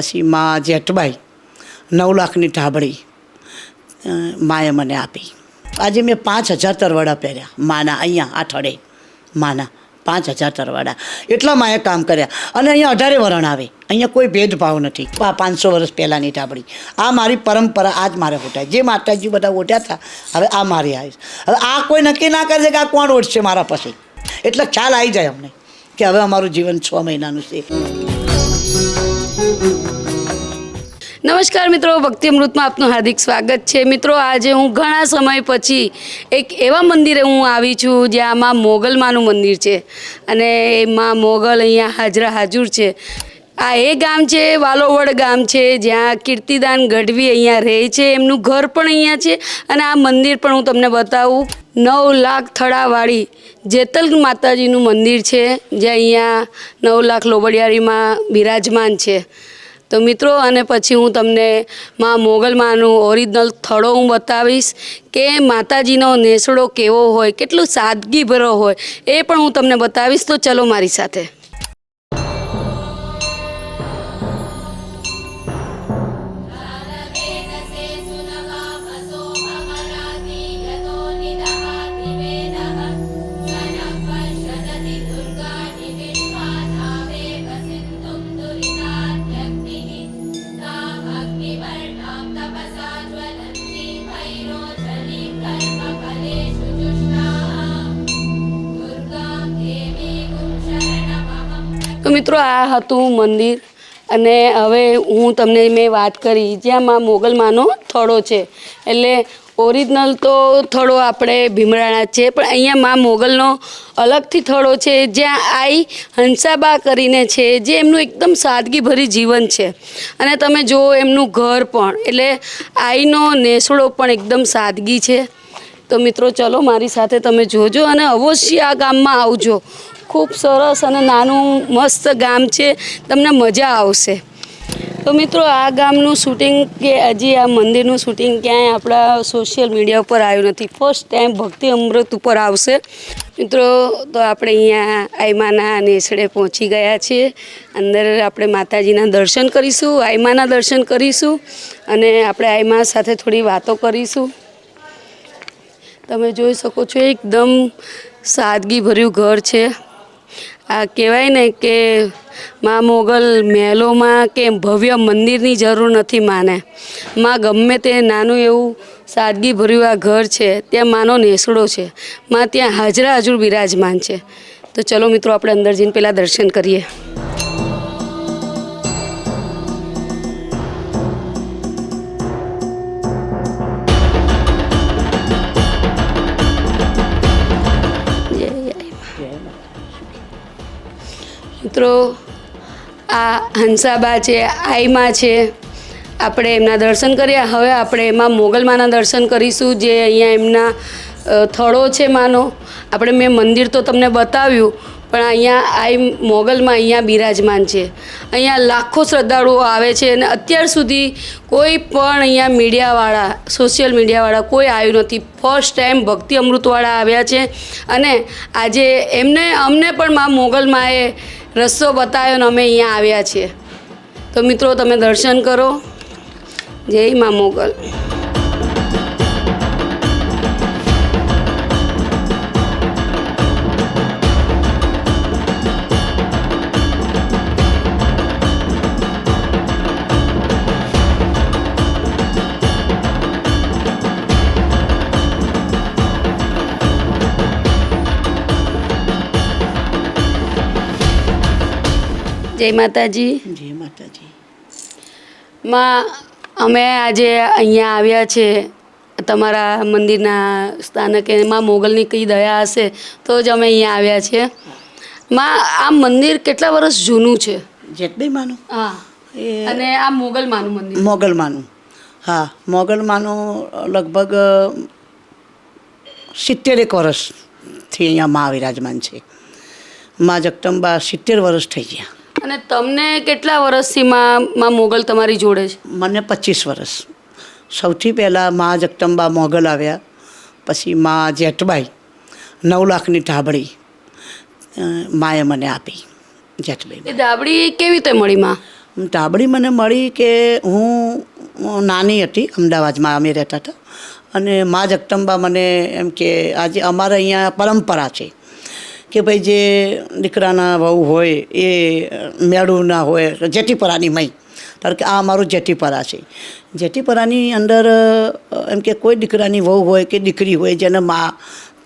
પછી મા જેઠબાઈ નવ લાખની ઢાબળી માએ મને આપી. આજે મેં પાંચ હજાર તરવાડા પહેર્યા, માના અહીંયા આ થડે માના પાંચ હજાર તરવાડા. એટલા માએ કામ કર્યા. અને અહીંયા અઢારે વરણ આવે. અહીંયા કોઈ ભેદભાવ નથી. આ પાંચસો વર્ષ પહેલાંની ઢાબળી. આ મારી પરંપરા આ જ મારે ઓટાય જે માતાજી બધા ઓટ્યા હતા, હવે આ મારી આવીશ. હવે આ કોઈ નક્કી ના કરે છે કે આ કોણ ઓટશે મારા પછી. એટલે ખ્યાલ આવી જાય અમને કે હવે અમારું જીવન છ મહિનાનું છે. નમસ્કાર મિત્રો ભક્તિ અમૃતમાં આપનું હાર્દિક સ્વાગત છે. મિત્રો, આજે હું ઘણા સમય પછી એક એવા મંદિરે હું આવી છું જ્યાં માં મોગલમાનું મંદિર છે અને માં મોગલ અહીંયા હાજરા હાજર છે. આ એ ગામ છે, વાલોવડ ગામ છે, જ્યાં કીર્તિદાન ગઢવી અહીંયા રહે છે. એમનું ઘર પણ અહીંયા છે અને આ મંદિર પણ હું તમને બતાવું. નવ લાખ થળાવાળી જેતલ માતાજીનું મંદિર છે જે અહીંયા નવ લાખ લોબડિયારીમાં બિરાજમાન છે. તો મિત્રો, અને પછી હું તમને માં મોગલમાનું ઓરિજિનલ થડો હું બતાવીશ કે માતાજીનો નેસડો કેવો હોય, કેટલું સાદગીભરો હોય, એ પણ હું તમને બતાવીશ. તો ચલો મારી સાથે. મિત્રો, આ હતું મંદિર અને હવે હું તમને મેં વાત કરી, જ્યાં માં મોગલમાનો થડો છે. એટલે ઓરિજિનલ તો થડો આપણે ભીમરાણા છે, પણ અહીંયા માં મોગલનો અલગથી થડો છે, જ્યાં આઈ હંસાબા કરીને છે, જે એમનું એકદમ સાદગીભરી જીવન છે. અને તમે જુઓ એમનું ઘર પણ, એટલે આઈનો નેસડો પણ એકદમ સાદગી છે. તો મિત્રો, ચલો મારી સાથે તમે જોજો અને અવશ્ય આ ગામમાં આવજો. ખૂબ સરસ અને નાનું મસ્ત ગામ છે. તમને મજા આવશે. તો મિત્રો, આ ગામનું શૂટિંગ કે હજી આ મંદિરનું શૂટિંગ ક્યાંય આપણા સોશિયલ મીડિયા ઉપર આવ્યું નથી. ફર્સ્ટ ટાઈમ ભક્તિ અમૃત ઉપર આવશે. મિત્રો, તો આપણે અહીંયા આઈમાના નેસડે પહોંચી ગયા છીએ. અંદર આપણે માતાજીના દર્શન કરીશું આઈમાના દર્શન કરીશું અને આપણે આઈમા સાથે થોડી વાતો કરીશું. તમે જોઈ શકો છો, એકદમ સાદગીભર્યું ઘર છે. આ કહેવાય ને કે માં મોગલ મહેલોમાં કે ભવ્ય મંદિરની જરૂર નથી માને. માં ગમે તે નાનું એવું સાદગીભર્યું આ ઘર છે, ત્યાં માનો નેસડો છે. માં ત્યાં હાજરા હજુર બિરાજમાન છે. તો ચલો મિત્રો, આપણે અંદર જઈને પહેલાં દર્શન કરીએ. મિત્રો, આ હંસાબા છે, આઈમા છે, આપણે એમના દર્શન કર્યા. હવે આપણે એમાં મોગલમાના દર્શન કરીશું, જે અહીંયા એમના થળો છે માનો. આપણે મેં મંદિર તો તમને બતાવ્યું, પણ અહીંયા આઈ મોગલમાં અહીંયા બિરાજમાન છે. અહીંયા લાખો શ્રદ્ધાળુઓ આવે છે અને અત્યાર સુધી કોઈ પણ અહીંયા મીડિયાવાળા, સોશિયલ મીડિયાવાળા કોઈ આવ્યું નથી. ફર્સ્ટ ટાઈમ ભક્તિ અમૃતવાળા આવ્યા છે. અને આજે એમને, અમને પણ મા મોગલમાએ રસ્તો બતાવ્યો ને અમે અહીંયા આવ્યા છીએ. તો મિત્રો, તમે દર્શન કરો. જય મા મોગલ. જય માતાજી. જય માતાજી. માં અમે આજે અહીંયા આવ્યા છે. તમારા મંદિરના સ્થાનકે માં મોગલની કઈ દયા હશે તો જ અમે અહીંયા આવ્યા છીએ. માં આ મંદિર કેટલા વર્ષ જૂનું છે? જેઠબાઈ માનું? હા. એ અને આ મોગલમાનું મંદિર? મોગલમાનું હા મોગલમાનું લગભગ સિત્તેરેક વર્ષથી અહીંયા મા વિરાજમાન છે. મા જગદંબા સિત્તેર વર્ષ થઈ ગયા. અને તમને કેટલા વર્ષથી માં મોગલ તમારી જોડે છે? મને પચીસ વર્ષ. સૌથી પહેલાં મા જગદંબા મોગલ આવ્યા પછી મા જેઠબાઈ નવ લાખની ઢાબળી માએ મને આપી જેઠબાઈ. એ દાબડી કેવી રીતે મળી માં? ઢાબડી મને મળી કે હું નાની હતી અમદાવાદમાં અમે રહેતા હતા. અને મા જગદંબા મને એમ કે આજે અમારે અહીંયા પરંપરા છે. કે ભાઈ જે દીકરાના વહુ હોય એ મેળું ના હોય જેઠીપરાની મય. ધારો કે આ અમારું જેઠીપરા છે. જેઠીપરાની અંદર એમ કે કોઈ દીકરાની વહુ હોય કે દીકરી હોય જેને મા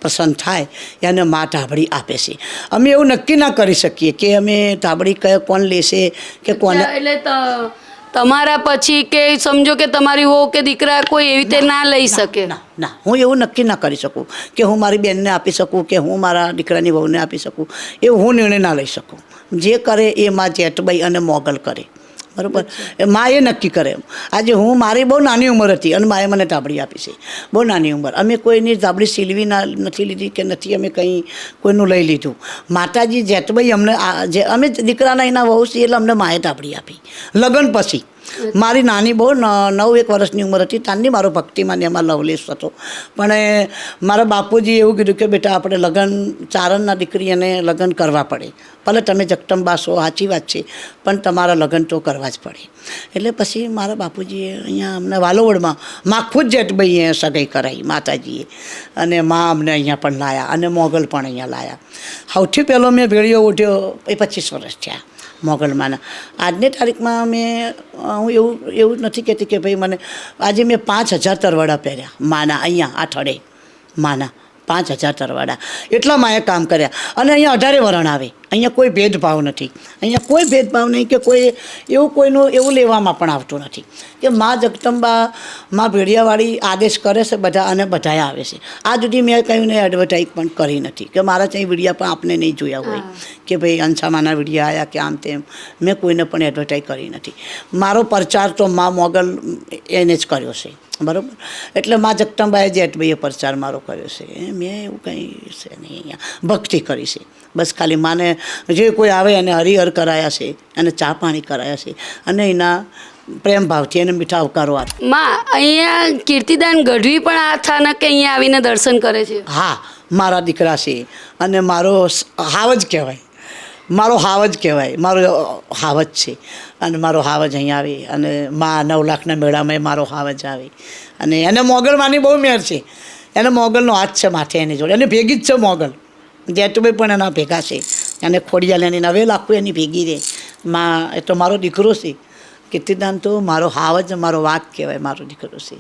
પસંદ થાય એને મા ઢાબડી આપે છે. અમે એવું નક્કી ના કરી શકીએ કે અમે ઢાબડી કયો કોણ લેશે કે કોને એટલે ત- તમારા પછી કે સમજો કે તમારી વહુ કે દીકરા કોઈ એવી રીતે ના લઈ શકે? ના ના. હું એવું નક્કી ના કરી શકું કે હું મારી બેનને આપી શકું કે હું મારા દીકરાની વહુને આપી શકું. એવું હું નિર્ણય ના લઈ શકું. જે કરે એ માં જેઠબાઈ અને મોગલ કરે. બરાબર? મા એ નક્કી કરે એમ. આજે હું, મારી બહુ નાની ઉંમર હતી અને માએ મને તાબડી આપી છે. બહુ નાની ઉંમર. અમે કોઈની તાબડી સીલવી ના, નથી લીધી કે નથી, અમે કંઈ કોઈનું લઈ લીધું. માતાજી જેતભાઈ અમને જે, અમે દીકરાના એના વહુ છીએ એટલે અમને માએ તાબડી આપી. લગ્ન પછી. મારી નાની બહુ નવ એક વર્ષની ઉંમર હતી. તાની મારો ભક્તિમાં એમાં લવલેસ હતો. પણ મારા બાપુજીએ એવું કીધું કે બેટા, આપણે લગ્ન, ચારણના દીકરીને લગ્ન કરવા પડે. ભલે તમે જગતંબા છો, સાચી વાત છે, પણ તમારા લગ્ન તો કરવા જ પડે. એટલે પછી મારા બાપુજીએ અહીંયા અમને વાલોવડમાં માખું જ જેઠભાઈએ સગાઈ કરાવી માતાજીએ. અને મા અમને અહીંયા પણ લાયા અને મોગલ પણ અહીંયા લાયા. સૌથી પહેલો મેં ભેળિયો ઉઠ્યો, એ પચીસ વર્ષ થયા. મોગલમાંના. આજની તારીખમાં મેં હું એવું એવું નથી કહેતી કે ભાઈ મને, આજે મેં પાંચ હજાર તરવડા પહેર્યા, માના, અહીંયા આઠડે માના. પાંચ હજાર તરવાડા. એટલા માએ કામ કર્યા. અને અહીંયા અઢારે વરણ આવે. અહીંયા કોઈ ભેદભાવ નથી. અહીંયા કોઈ ભેદભાવ નહીં કે કોઈ એવું કોઈનું એવું લેવામાં પણ આવતું નથી. કે મા જગદંબા મા ભેડિયાવાળી આદેશ કરે છે બધા અને બધાએ આવે છે. આ સુધી મેં કહ્યું ને એડવર્ટાઇઝ પણ કરી નથી. કે મારા ત્યાં વિડીયા પણ આપને નહીં જોયા હોય. કે ભાઈ અંશામાના વિડીયા આવ્યા કે આમ તેમ. મેં કોઈને પણ એડવર્ટાઈઝ કરી નથી. મારો પ્રચાર તો મા મોગલ એને જ કર્યો છે. બરાબર? એટલે મા જગદંબાએ જેઠભાઈએ પ્રચાર મારો કર્યો છે મેં એવું કંઈ છે નહીં અહીંયા. ભક્તિ કરી છે. બસ ખાલી માને જે કોઈ આવે એને હરિહર કરાયા છે અને ચા પાણી કરાયા છે અને એના પ્રેમ ભાવથી એને મીઠા આવકારો આપે. માં અહીંયા કીર્તિદાન ગઢવી પણ આ સ્થાનકે અહીંયા આવીને દર્શન કરે છે? હા મારા દીકરા છે. અને મારો હાવ જ કહેવાય. મારો હાવ જ કહેવાય. મારો હાવ જ છે. અને મારો હાવ જ અહીંયા આવે અને મા નવ લાખના મેળામાં એ મારો હાવ જ આવે. અને એને મોગલમાંની બહુ મેર છે. એને મોગલનો હાથ છે માથે એની જોડે. એને ભેગી જ છે મોગલ. જેઠભાઈ પણ એના ભેગા છે. એને ખોડિયાલ એની નવે લાખું એની ભેગી રહે મા એ તો મારો દીકરો છે. કીર્તિદાન તો મારો હાવ જ મારો વાક કહેવાય મારો દીકરો છે.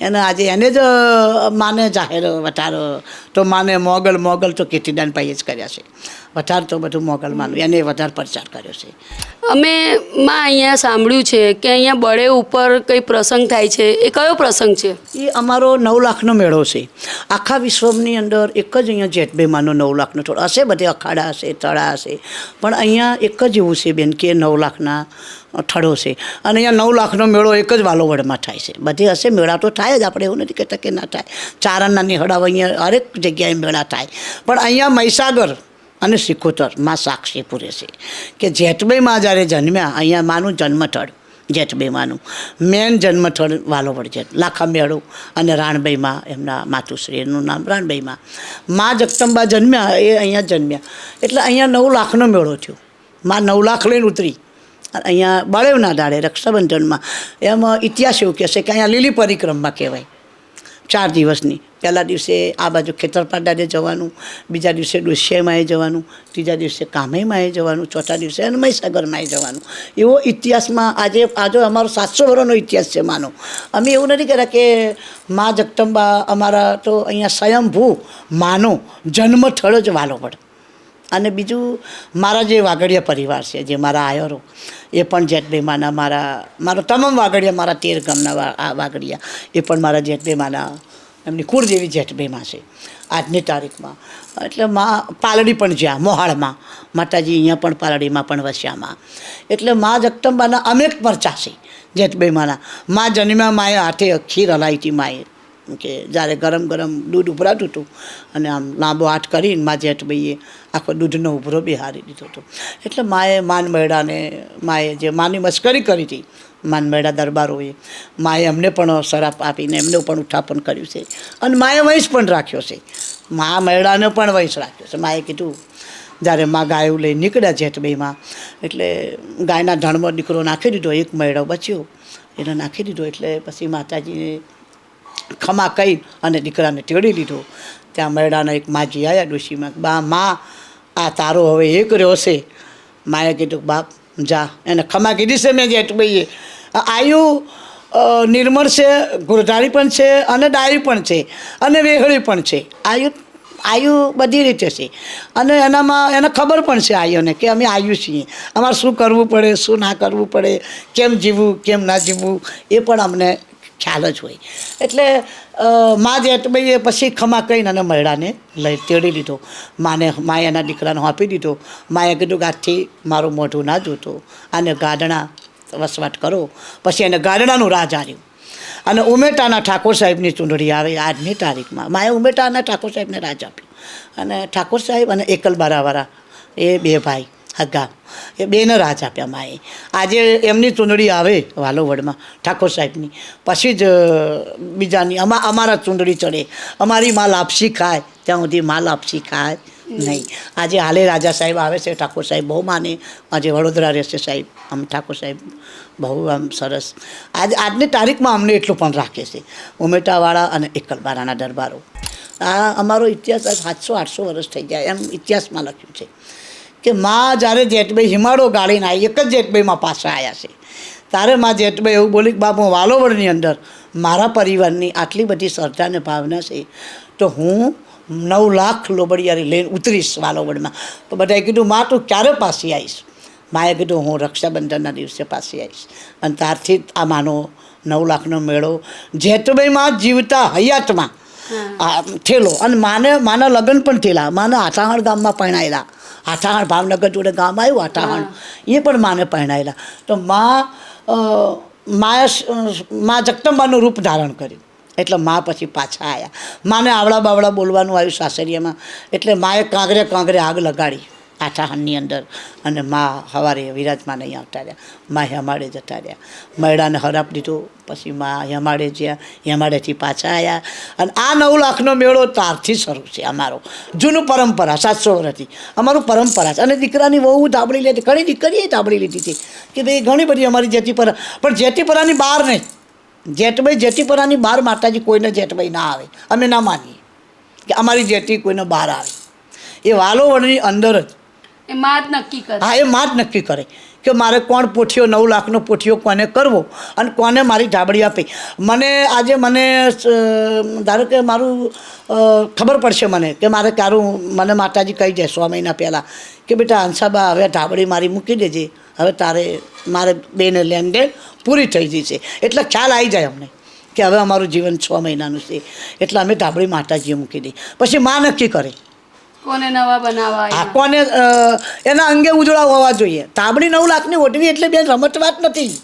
એને આજે એને જ માને જાહેર વટાર તો માને મોગલ મોગલ તો કીર્તિદાન ભાઈએ જ કર્યા છે. વટાર તો બધું મોગલ માનું એને વધારે પ્રચાર કર્યો છે. અમે માં અહીંયા સાંભળ્યું છે કે અહીંયા બળે ઉપર કંઈ પ્રસંગ થાય છે. એ કયો પ્રસંગ છે? એ અમારો નવ લાખનો મેળો છે. આખા વિશ્વની અંદર એક જ અહીંયા જેઠબેમાનો નવ લાખનો થોડો હશે બધે અખાડા હશે તળા હશે. પણ અહીંયા એક જ એવું છે બેન કે નવ લાખના થડો છે. અને અહીંયા નવ લાખનો મેળો એક જ વાલોવડમાં થાય છે. બધે હશે, મેળા તો થાય જ, આપણે એવું નથી કહેતા કે ના થાય. ચારણના નિહળાવ અહીંયા હરેક જગ્યાએ મેળા થાય. પણ અહીંયા મહીસાગર અને સિકોતરમાં સાક્ષી પૂરે છે. કે જેઠબાઈમાં જ્યારે જન્મ્યા, અહીંયા માનું જન્મથળ, જેઠબેમાનું. મેન જન્મથળ વાલોવડ છે. લાખા મેળો અને રાણબાઈમાં એમના માતુશ્રીનું નામ રાણબાઈમાં મા જગદંબા જન્મ્યા, એ અહીંયા જન્મ્યા. એટલે અહીંયા નવ લાખનો મેળો થયો. મા નવ લાખ લઈને ઉતરી. અહીંયા બાળેવના દાડે, રક્ષાબંધનમાં. એમાં ઇતિહાસ એવું કહેશે કે અહીંયા લીલી પરિક્રમા કહેવાય. ચાર દિવસની. પહેલા દિવસે આ બાજુ ખેતરપાડાને જવાનું, બીજા દિવસે ડોસિયામાએ જવાનું, ત્રીજા દિવસે કામેમાએ જવાનું, ચોથા દિવસે અને મહીસાગરમાંએ જવાનું. એવો ઇતિહાસમાં આજે આજે અમારો સાતસો વર્ષનો ઇતિહાસ છે, માનો. અમે એવું નથી કર્યા કે મા જગદંબા અમારા તો અહીંયા સ્વયંભૂ માનો જન્મ થયો જ વાલો પડે. અને બીજું મારા જે વાગડિયા પરિવાર છે, જે મારા આયરો, એ પણ જેઠબેમાના મારા, મારો તમામ વાઘડિયા મારા તેર ગામના આ વાગડિયા, એ પણ મારા જેઠબેમાના એમની કુળદેવી જેઠબેમાં છે, આજની તારીખમાં. એટલે મા, પાલડી પણ જ્યાં, મોહાળમાં, માતાજી અહીંયા પણ પાલડીમાં પણ વસ્યામાં. એટલે મા જગદંબાના અનેક પરચા છે જેઠબેમાના મા જન્મ્યા માએ હાથે ખીર હલાવી હતી માએ. કે જ્યારે ગરમ ગરમ દૂધ ઉભરાતું હતું અને આમ લાંબો હાથ કરીને મા જેઠભાઈએ આખો દૂધનો ઉભરો બિહારી દીધો હતો. એટલે માએ માન મેળાને માએ જે માની મશ્કરી કરી હતી માન મેળા દરબારોએ, માએ અમને પણ શરાપ આપીને એમને પણ ઉત્થાપન કર્યું છે. અને માએ વંશ પણ રાખ્યો છે. મા મેળાને પણ વંશ રાખ્યો છે. માએ કીધું, જ્યારે મા ગાયું લઈ નીકળ્યા જેઠભાઈમાં એટલે ગાયના ધણમાં દીકરો નાખી દીધો, એક મેળો બચ્યો. એને નાખી દીધો, એટલે પછી માતાજીને ખમા કહી અને દીકરાને તેડી લીધો ત્યાં મરડાના એક માજી આવ્યા ડોશીમાં બા માં આ તારો હવે એ કર્યો હશે માએ કીધું બાપ જા. એને ખમા કીધી છે મેં જેઠભાઈએ આયુ અ, નિર્મળ છે ગુરધારી પણ છે અને ડાળી પણ છે અને વેહળી પણ છે. આયુ આયુ બધી રીતે છે. અને એનામાં એને ખબર પણ છે આયુને કે અમે આયુ છીએ. અમારે શું કરવું પડે શું ના કરવું પડે કેમ જીવવું કેમ ના જીવવું એ પણ અમને ખ્યાલ જ હોય. એટલે મા જેઠભાઈએ પછી ખમા કહીને અને મરડાને લઈ તેડી લીધો. માને, માએ એના દીકરાને આપી દીધો. માએ કીધું કે આજથી મારું મોઢું ના જોતું. આને ગાડણા વસવાટ કરો. પછી એને ગાડણાનું રાજ આવ્યું અને ઉમેટાના ઠાકોર સાહેબની ચૂંટણી આવે આજની તારીખમાં. માએ ઉમેટાના ઠાકોર સાહેબને રાજ આપ્યું. અને ઠાકોર સાહેબ અને એકલ બારાવાળા એ બે ભાઈ. હગા. એ બેને રાજ આપ્યા માએ. આજે એમની ચૂંટણી આવે વાલોવડમાં, ઠાકોર સાહેબની. પછી જ બીજાની, અમા, અમારા ચૂંટણી ચડે. અમારી મા લાપસી ખાય, ત્યાં સુધી મા લાપસી ખાય નહીં. આજે હાલે રાજા સાહેબ આવે છે, ઠાકોર સાહેબ બહુ માને. આજે વડોદરા રહેશે સાહેબ, આમ ઠાકોર સાહેબ બહુ આમ સરસ. આજ, આજની તારીખમાં અમને એટલું પણ રાખે છે. ઉમેટાવાળા અને એકલબારાના દરબારો. આ અમારો ઇતિહાસ આજ સાતસો, આઠસો વર્ષ થઈ જાય એમ ઇતિહાસમાં લખ્યું છે. કે માં જ્યારે જેઠભાઈ હિમાળો ગાળીને આવી એક જ જેઠભાઈમાં પાછા આવ્યા છે. ત્યારે માં જેઠભાઈ એવું બોલી કે, બાપુ વાલોવડની અંદર મારા પરિવારની આટલી બધી શ્રદ્ધા ભાવના છે, તો હું નવ લાખ લોબડિયારી લઈને ઉતરીશ વાલોવડમાં તો બધાએ કીધું, માં, તું ક્યારે પાછી આવીશ? માએ કીધું, હું રક્ષાબંધનના દિવસે પાછી આવીશ. અને ત્યારથી આ માનો નવ લાખનો મેળો જેઠભાઈમાં જીવતા હયાતમાં થયેલો અને માને માના લગ્ન પણ થયેલા. માના આઠાહણ ગામમાં પરણાયેલા. આઠાહણ ભાવનગર જોડે ગામ આવ્યું આઠાહણ એ પણ માને પરણાયેલા. તો મા માયા માએ મા જગદંબાનું રૂપ ધારણ કર્યું. એટલે મા પછી પાછા આવ્યા માને આવડા બાવડા બોલવાનું આવ્યું સાસરિયામાં. એટલે માએ કાંગરે કાંગરે આગ લગાડી. આઠાહણની અંદર. અને મા સવારે વિરાજમાન અહીંયા આવતા રહ્યા. મા હેમાડે જતા રહ્યા. મૈડાને હરાપ દીધો પછી મા હેમાડે જ્યાં હેમાડેથી પાછા આવ્યા અને આ નવ લાખનો મેળો તારથી શરૂ છે અમારો. જૂનું પરંપરા, સાતસો વર્ષથી. અમારું પરંપરા છે. અને દીકરાની વહુ ધાબળી લેતી ઘણી દીકરીએ ધાબળી લીધી હતી. કે ભાઈ, ઘણી બધી અમારી જેતીપરા પણ જેતીપરાની બહાર નહીં. જેઠભાઈ જેતીપરાની બહાર માતાજી કોઈને જેઠભાઈ ના આવે. અમે ના માનીએ. કે અમારી જેતી કોઈને બહાર આવે. એ વાલોવડની અંદર જ કરે. હા, એ માત નક્કી કરે કે મારે કોણ પોઠિયો નવ લાખનો પોઠિયો કોને કરવો અને કોને મારી ઢાબળી આપી મને આજે મને ધારો કે મારું ખબર પડશે મને કે મારે ક્યારું મને માતાજી કહી જાય સો મહિના પહેલાં કે બેટા હંસાબા હવે ધાબળી મારી મૂકી દેજે. હવે તારે, મારે બેને લેન દેન પૂરી થઈ ગઈ છે. એટલે ખ્યાલ આવી જાય અમને કે હવે અમારું જીવન છ મહિનાનું છે. એટલે અમે ધાબળી માતાજીએ મૂકી દઈએ. પછી મા નક્કી કરે. કોને એના અંગે ઉજળા હોવા જોઈએ. તાબડી નવ લાખની ઓઢવી એટલે બેન રમત વાત નથી.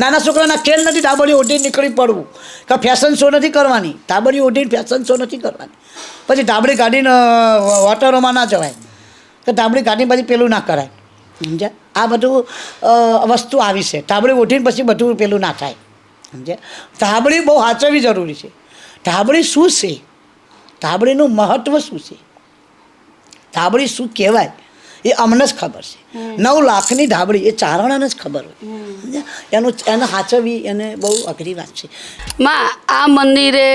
નાના છોકરાના ખેલ નથી, તાબડી ઓઢી નીકળી પડવું. કે ફેશન શો નથી કરવાની. તાબડી ઓઢીને ફેશન શો નથી કરવાની. પછી તાબડી કાઢીને વોટરોમાં ના જવાય. કે તાબડી કાઢીને પછી પેલું ના કરાય. સમજ્યા? આ બધું વસ્તુ આવી છે. તાબડી ઓઢીને પછી બધું પેલું ના થાય. સમજ્યા? તાબડી બહુ સાચવવી જરૂરી છે. તાબડી શું છે? તાબડીનું મહત્ત્વ શું છે? ધાબળી શું કહેવાય? એ અમને જ ખબર છે. નવ લાખની ધાબળી એ ચારણાને જ ખબર હોય. એનું એને સાચવવી એને બહુ અઘરી વાત છે. માં આ મંદિરે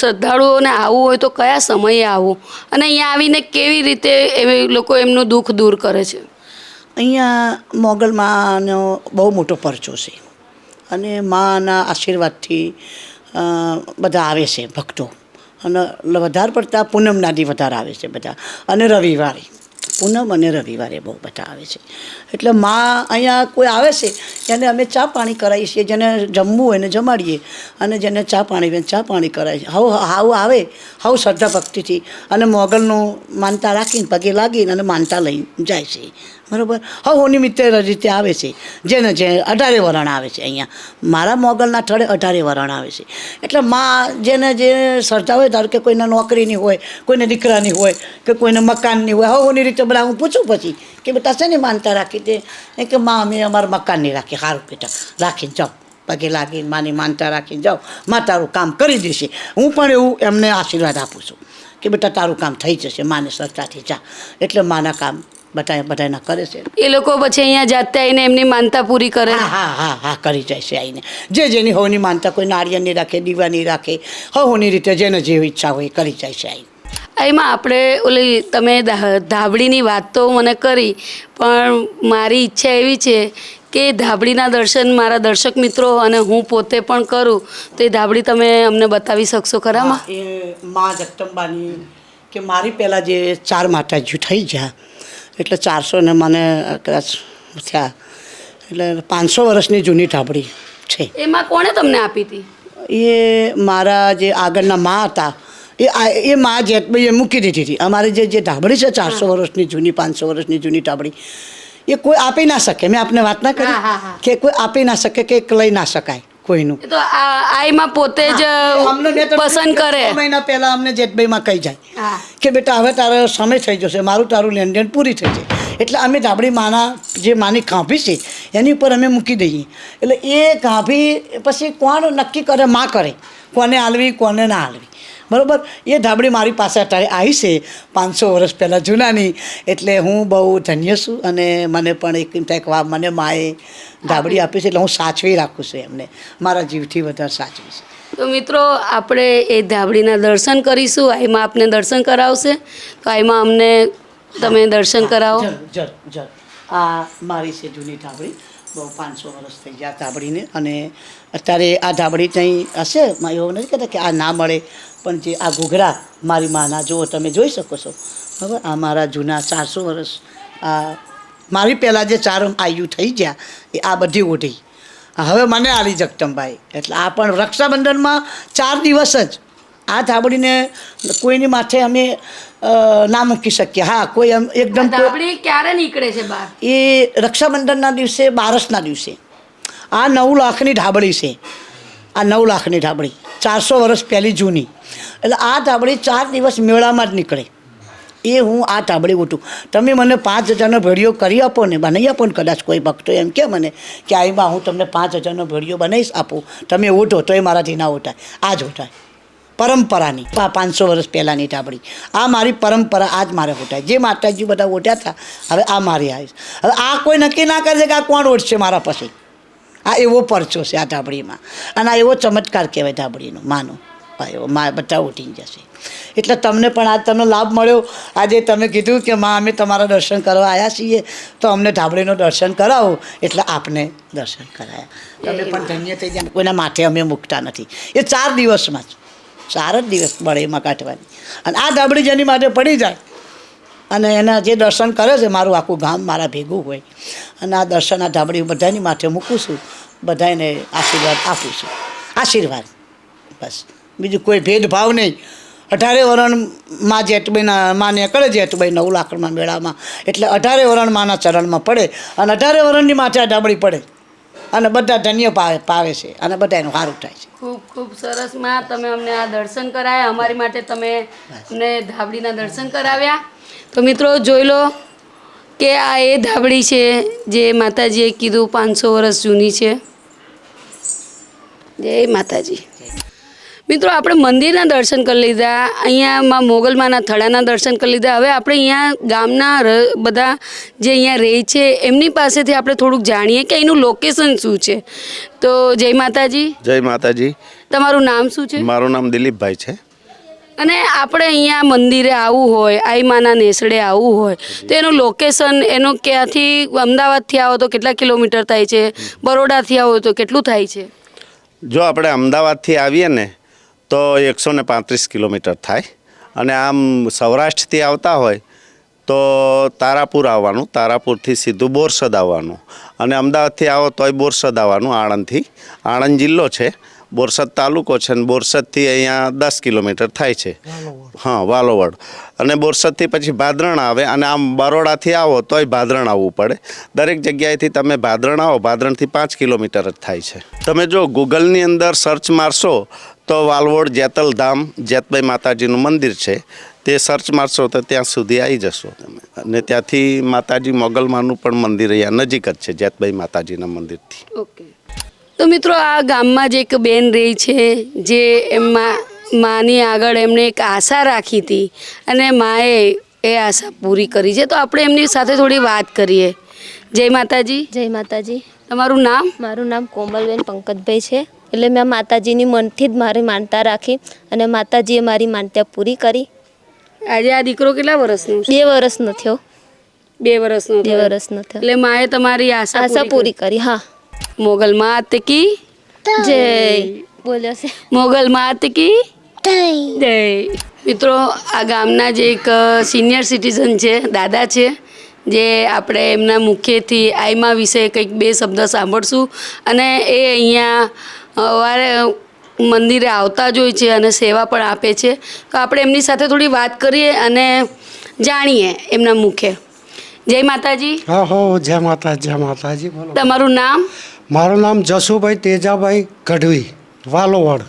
શ્રદ્ધાળુઓને આવવું હોય તો કયા સમયે આવવું? અને અહીંયા આવીને કેવી રીતે એ લોકો એમનું દુઃખ દૂર કરે છે? અહીંયા મોગલ માનો બહુ મોટો પરચો છે. અને માના આશીર્વાદથી બધા આવે છે ભક્તો. અને વધારે પડતા પૂનમના દી વધારે આવે છે બધા. અને રવિવારે. પૂનમ અને રવિવારે બહુ બધા આવે છે. એટલે માં અહીંયા કોઈ આવે છે, એને અમે ચા પાણી કરાવીએ છીએ. જેને જમવું હોય એને જમાડીએ. અને જેને ચા પાણી ચા પાણી કરાવીએ હાવ હાવ આવે, હાવ શ્રદ્ધા ભક્તિથી. અને મોગલનું માનતા રાખીને પગે લાગીને અને માનતા લઈને જાય છે. બરાબર? હવે નિમિત્તે રીતે આવે છે. જેને જે અઢારે વરણ આવે છે અહીંયા. મારા મોગલના થળે અઢારે વરણ આવે છે. એટલે માં જેને જે શ્રદ્ધા હોય, ધારો કે કોઈને નોકરીની હોય, કોઈને દીકરાની હોય, કે કોઈને મકાનની હોય હવોની રીતે બધા હું પૂછું પછી કે બેટા શેની માનતા રાખી દે એ કે માં, અમે અમારા મકાનની રાખી. સારું બેટા, રાખીને જાઓ. પગે લાગીને માની માનતા રાખીને જાઓ. માં તારું કામ કરી દેશે. હું પણ એવું એમને આશીર્વાદ આપું છું. કે બેટા તારું કામ થઈ જશે માને સરતાથી જા. એટલે માના કામ બધા બધાના કરે છે. એ લોકો પછી અહીંયા જાતે આવીને એમની માનતા પૂરી કરે? હા હા હા કરી જાય છે આવીને જે જેની હોની માનતા કોઈ નાળિયેરની રાખે દીવાની રાખે હોની રીતે જેને જેવી ઈચ્છા હોય એ કરી જાય છે આવીને એમાં આપણે ઓલી તમે ધાબળીની વાત તો મને કરી પણ મારી ઈચ્છા એવી છે કે ધાબળીના દર્શન મારા દર્શક મિત્રો અને હું પોતે પણ કરું તો એ ધાબળી તમે અમને બતાવી શકશો ખરામાં? એ મા જગદંબાની કે મારી પહેલાં જે ચાર માતાજી થઈ ગયા એટલે ચારસો ને મને કદાચ થયા એટલે પાંચસો વર્ષની જૂની ઢાબળી છે. એમાં કોણે તમને આપી હતી? એ મારા જે આગળના મા હતા એ એ મા જેઠભાઈએ મૂકી દીધી હતી. અમારી જે જે ઢાબળી છે ચારસો વર્ષની જૂની પાંચસો વર્ષની જૂની ઢાબળી એ કોઈ આપી ના શકે. મેં આપને વાત ના કરી. કે કોઈ આપી ના શકે કે લઈ ના શકાય કોઈનું. તો આ આ પોતે જ પસંદ કરે. મહિના પહેલા અમને જેઠભાઈમાં કહી જાય કે બેટા હવે તારો સમય થઈ જશે મારું તારું લેનદેન પૂરી થઈ જાય. એટલે અમે ધાબળી માના જે માની કાંભી છે એની ઉપર અમે મૂકી દઈએ. એટલે એ કાંભી પછી કોણ નક્કી કરે માં કરે. કોને હાલવી કોને ના હાલવી બરાબર? એ ધાબળી મારી પાસે અત્યારે આવી છે પાંચસો વર્ષ પહેલાં જૂનાની. એટલે હું બહુ ધન્ય છું અને મને પણ એક ઇન્ફેક્ટ વા મને માએ ધાબળી આપી છે એટલે હું સાચવી રાખું છું એમને. મારા જીવથી વધારે સાચવી છું. તો મિત્રો આપણે એ ધાબળીના દર્શન કરીશું આઈમાં આપને દર્શન કરાવશે. તો આઈમાં અમને તમે દર્શન કરાવો. જર જરૂર આ મારી છે જૂની ધાબળી. બહુ પાંચસો વર્ષ થઈ ગયા ધાબળીને. અને અત્યારે આ ધાબળી ત્યાં હશે? એવું નથી કહેતા કે આ ના મળે. પણ જે આ ઘૂઘરા મારી માના જુઓ તમે જોઈ શકો છો. બરાબર? આ મારા જૂના ચારસો વર્ષ આ મારી પહેલાં જે ચાર આયુ થઈ ગયા એ આ બધી ઓઢી. હવે મને આલી જગતમભાઈ એટલે આ પણ રક્ષાબંધનમાં ચાર દિવસ જ. આ ધાબળીને કોઈની માથે અમે ના મૂકી શકીએ. હા કોઈ એમ એકદમ ક્યારે નીકળે છે બહાર? એ રક્ષાબંધનના દિવસે બારસના દિવસે. આ નવ લાખની ઢાબળી છે. આ નવ લાખની ઢાબળી ચારસો વર્ષ પહેલી જૂની. એટલે આ તાબડી ચાર દિવસ મેળામાં જ નીકળે. એ હું આ તાબડી ઉઠું તમે મને પાંચ હજારનો ભેડિયો કરી આપો ને, બનાવી આપો ને કદાચ કોઈ ભક્તો એમ કે મને કે આઈમાં હું તમને પાંચ હજારનો ભેડિયો બનાવીશ આપું. તમે ઉઠો તો એ મારાથી ના ઉઠાય આ જ ઉઠાય પરંપરાની, આ પાંચસો વર્ષ પહેલાંની ટાબડી આ મારી પરંપરા આ જ મારે ઓટાય જે માતાજી બધા ઓટ્યા હતા, હવે આ મારી આવીશ. હવે આ કોઈ નક્કી ના કરે છે કે આ કોણ ઉઠશે મારા પછી. આ એવો પરચો છે આ ધાબળીમાં. અને આ એવો ચમત્કાર કહેવાય ધાબળીનો, માનો. મા, બધા ઉઠી જશે. એટલે તમને પણ આજ તમને લાભ મળ્યો. આજે તમે કીધું કે, માં, અમે તમારા દર્શન કરવા આવ્યા છીએ, તો અમને ઢાબળીનું દર્શન કરાવો. એટલે આપને દર્શન કરાયા. તમે પણ ધન્ય થઈ જાય કોઈના માથે અમે મૂકતા નથી. એ ચાર દિવસમાં જ. ચાર જ દિવસ મળે એમાં કાઢવાની. અને આ ધાબળી જેની માટે પડી જાય અને એના જે દર્શન કરે છે મારું આખું ગામ મારા ભેગું હોય અને આ દર્શન આ ધાબળી બધાની માથે મૂકું છું બધાને આશીર્વાદ આપું છું. આશીર્વાદ. બસ. બીજું કોઈ ભેદભાવ નહીં. અઢારે વરણમાં માને કરે જેઠબાઈ નવ લાકડમાં મેળામાં એટલે અઢારે વરણ માના ચરણમાં પડે અને અઢારે વરણની માથે આ ધાબળી પડે અને બધા ધન્ય પાવે પાવે છે અને બધા એનું સારું થાય છે. ખૂબ ખૂબ સરસ. માં તમે અમને આ દર્શન કરાયા. અમારી માટે તમે અમને ધાબળીના દર્શન કરાવ્યા. તો મિત્રો જોઈ લો કે આ એ ધાબળી છે જે માતાજીએ કીધું પાંચસો વર્ષ જૂની છે. જય માતાજી. મિત્રો આપણે મંદિરના દર્શન કરી લીધા અહીંયા માં મોગલમાના થડાના દર્શન કરી લીધા. હવે આપણે અહીંયા ગામના બધા જે અહીંયા રહે છે એમની પાસેથી આપણે થોડુંક જાણીએ કે એનું લોકેશન શું છે. તો જય માતાજી. જય માતાજી. તમારું નામ શું છે? મારું નામ દિલીપભાઈ છે. અને આપણે અહીંયા મંદિરે આવવું હોય આઈમાના નેસડે આવવું હોય, તો એનું લોકેશન એનું ક્યાંથી અમદાવાદથી આવો તો કેટલા કિલોમીટર થાય છે? બરોડાથી આવો તો કેટલું થાય છે? જો આપણે અમદાવાદથી આવીએ ને, તો એકસો ને પાંત્રીસ કિલોમીટર થાય. અને આમ સૌરાષ્ટ્રથી આવતા હોય, તો તારાપુર આવવાનું, તારાપુરથી સીધું બોરસદ આવવાનું. અને અમદાવાદથી આવો તોય બોરસદ આવવાનું, આણંદથી. આણંદ જિલ્લો છે બોરસદ તાલુકો છે અને બોરસદથી અહીંયા દસ કિલોમીટર થાય છે. હા વાલોવડ. અને બોરસદથી પછી ભાદરણ આવે અને આમ બરોડાથી આવો તોય ભાદરણ આવવું પડે. દરેક જગ્યાએથી તમે ભાદરણ આવો ભાદરણથી પાંચ કિલોમીટર જ થાય છે. તમે જો ગૂગલની અંદર સર્ચ મારશો તો વાલવોડ જેતલ ધામ જેતભાઈ માતાજીનું મંદિર છે. તે સર્ચ મારશો તો ત્યાં સુધી આવી જશો તમે. અને ત્યાંથી માતાજી મોગલમાનું પણ મંદિર અહીંયા નજીક જ છે જેતભાઈ માતાજીના મંદિરથી. ઓકે તો મિત્રો આ ગામમાં જ એક બેન રહી છે જે એમાં માની આગળ એમણે એક આશા રાખી હતી અને માએ એ આશા પૂરી કરી છે. તો આપણે એમની સાથે થોડી વાત કરીએ. જય માતાજી. જય માતાજી. તમારું નામ? મારું નામ કોમલબેન પંકજભાઈ છે. એટલે મેં માતાજીની મનથી જ મારી માનતા રાખી અને માતાજીએ મારી માનતા પૂરી કરી. આજે આ દીકરો કેટલા વર્ષનો બે વર્ષનો થયો. બે વર્ષનો બે વર્ષનો થયો. એટલે માએ તમારી આશા આશા પૂરી કરી હા. મોગલ માત કી જય બોલ્યો છે મોગલ માત કી જય મિત્રો આ ગામના જે એક સિનિયર સિટીઝન છે દાદા છે જે આપણે એમના મુખ્યથી આઈમા વિશે કંઈક બે શબ્દ સાંભળશું. અને એ અહીંયા અવારે મંદિરે આવતા જ હોય છે અને સેવા પણ આપે છે. તો આપણે એમની સાથે થોડી વાત કરીએ અને જાણીએ એમના મુખ્ય જય માતાજી. હા હો જય માતા જય માતાજી બોલો. તમારું નામ? મારું નામ જસુભાઈ તેજાભાઈ ગઢવી વાલોવડ.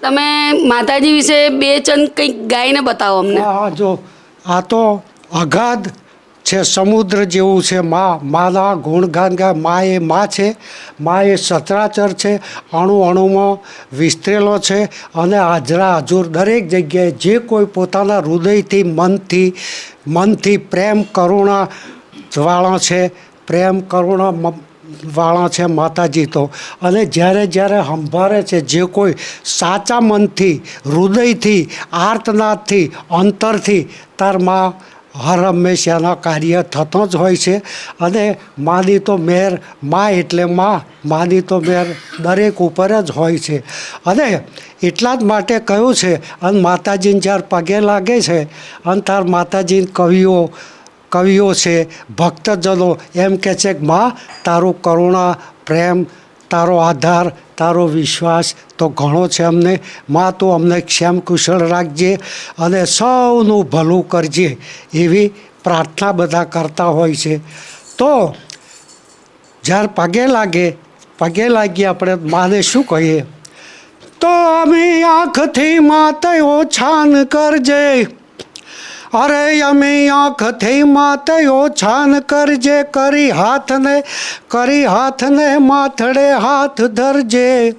તમે માતાજી વિશે બે ચંદ કંઈક ગાઈને બતાવો અમને. હા જો આ તો અગાધ છે, સમુદ્ર જેવું છે, મા માના ગુણગાન ગાય મા એ મા છે મા એ સતરાચર છે, અણુ અણુમાં વિસ્તરેલો છે અને હાજરા હજુર દરેક જગ્યાએ જે કોઈ પોતાના હૃદયથી, મનથી મનથી પ્રેમ કરુણા વાળો છે, પ્રેમ કરુણા વાળા છે માતાજી તો. અને જ્યારે જ્યારે સંભાળે છે, જે કોઈ સાચા મનથી, હૃદયથી, આર્તનાદથી, અંતરથી તારમાં હર હંમેશાના કાર્ય થતો જ હોય છે. અને માની તો મેર મા એટલે મા, માની તો મેર દરેક ઉપર જ હોય છે. અને એટલા જ માટે કહ્યું છે, અને માતાજીને જ્યારે પગે લાગે છે, અને તાર માતાજીને કવિઓ કવિઓ છે, ભક્તજનો એમ કહે છે કે, મા, તારું કરુણા, પ્રેમ, તારો આધાર તારો વિશ્વાસ તો ઘણો છે અમને. માં, તું અમને ક્ષેમ કુશળ રાખજે અને સૌનું ભલું કરજે એવી પ્રાર્થના બધા કરતા હોય છે. તો જ્યારે પગે લાગે, પગે લાગીએ આપણે માને શું કહીએ? તો અમે આંખથી માતે ઓછાન કરજે. અરે અમે આંખથી માતે ઓછાન કરજે, કરી હાથને કરી હાથને માથડે હાથ ધરજે.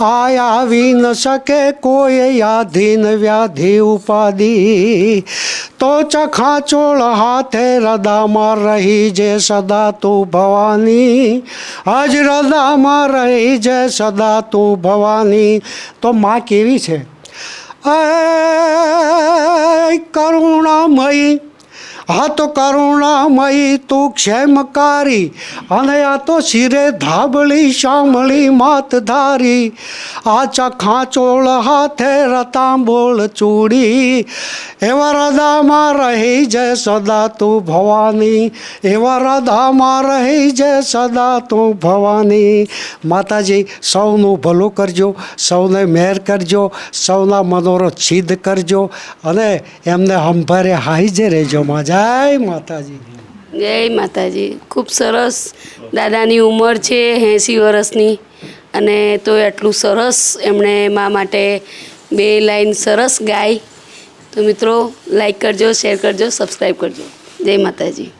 આ આવી ન શકે કોઈ યાધીન વ્યાધિ ઉપાધિ. તો ચખા ચોળ હાથે રદામાં રહી જે સદા તું ભવાની. આજ રદામાં રહી જે સદા તું ભવાની. તો માં કેવી છે? આય કરુણામયી આ તો કરુણામયી તું ક્ષેમકારી, અને આ તો શિરે ધાબળી શામળી માત ધારી. આ ચખા ચોળ હાથે રતાંબોળ ચૂડી. એવા રદામાં રહી જય સદા તું ભવાની, એવા રદામાં રહી જય સદા તું ભવાની. માતાજી, સૌનું ભલું કરજો, સૌને મેર કરજો, સૌના મનોરથ સિદ્ધ કરજો, અને એમને હંભારે હાઈજે રહેજો માં જય માતાજી. જય માતાજી. ખૂબ સરસ દાદાની ઉંમર છે, એંસી વર્ષની. અને તો એટલું સરસ એમણે મા માટે બે લાઈન સરસ ગાય. તો મિત્રો લાઈક કરજો શેર કરજો સબસ્ક્રાઈબ કરજો. જય માતાજી.